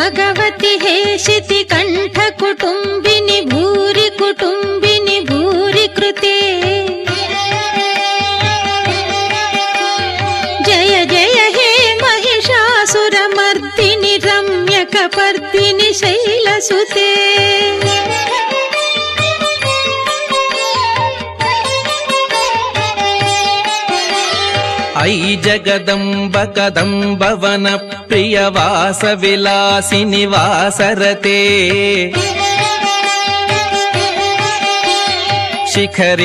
भगवति हेशिति कण्ठकुटुम्बिनि भूरि कुटुम्बिनि भूरि कृते जय जय हे महिषासुरमर्दिनि रम्यकपर्दिनि शैलसुते ऐ जगदम्ब कदम्बवन प्रियवास विलासिनि वासरते शिखरि